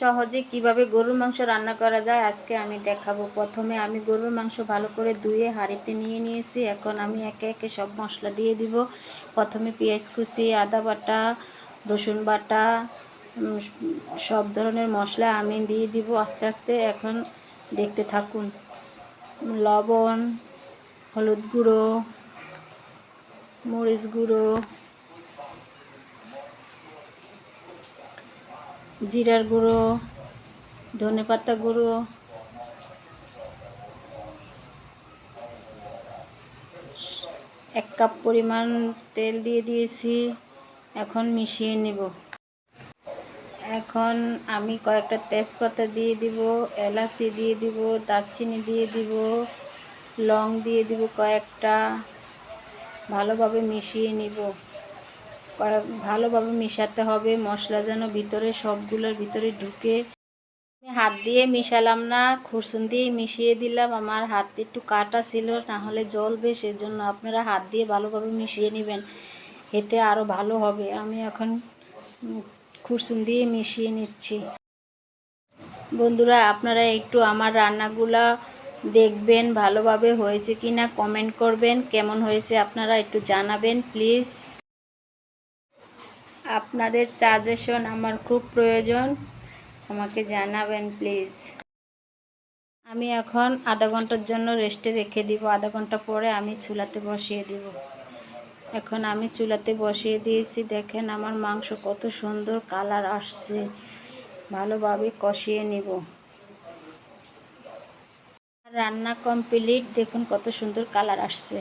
সহজে কীভাবে গরুর মাংস রান্না করা যায়, আজকে আমি দেখাবো। প্রথমে আমি গরুর মাংস ভালো করে ধুয়ে হাঁড়িতে নিয়ে নিয়েছি। এখন আমি একে একে সব মশলা দিয়ে দিব। প্রথমে পেঁয়াজ কুচি, আদা বাটা, রসুন বাটা সব ধরনের মশলা আমি দিয়ে দিব আস্তে আস্তে। এখন দেখতে থাকুন, লবণ, হলুদ গুঁড়ো, মরিচ গুঁড়ো জিরার গুঁড়ো, ধনে পাতা গুঁড়ো, এক কাপ পরিমাণ তেল দিয়ে দিয়েছি। এখন মিশিয়ে নিব। এখন আমি কয়েকটা তেজপাতা দিয়ে দিব, এলাচি দিয়ে দিব, দারচিনি দিয়ে দিব, লং দিয়ে দিব কয়েকটা। ভালোভাবে মিশিয়ে নিব। ভালোভাবে মিশাতে হবে, মশলা যেন ভিতরে সবগুলোর ভিতরে ঢুকে। হাত দিয়ে মিশালাম না, খুরসুন দিয়ে মিশিয়ে দিলাম। আমার হাত একটু কাটা ছিল না হলে জ্বলবে, সেজন্য আপনারা হাত দিয়ে ভালোভাবে মিশিয়ে নেবেন। এতে আরও ভালো হবে। আমি এখন খুরসুন দিয়ে মিশিয়ে নিচ্ছি। বন্ধুরা, আপনারা একটু আমার রান্নাগুলা দেখবেন, ভালোভাবে হয়েছে কি না কমেন্ট করবেন। কেমন হয়েছে আপনারা একটু জানাবেন, প্লিজ। আপনাদের সাজেশন আমার খুব প্রয়োজন, আমাকে জানাবেন প্লিজ আমি এখন আধা ঘণ্টার জন্য রেস্টে রেখে দিব, আধা ঘণ্টা পরে আমি চুলাতে বসিয়ে দিব। এখন আমি চুলাতে বসিয়ে দিয়েছি, দেখেন আমার মাংস কত সুন্দর কালার আসছে, ভালোভাবে কষিয়ে নিব। রান্না কমপ্লিট দেখুন কত সুন্দর কালার আসছে।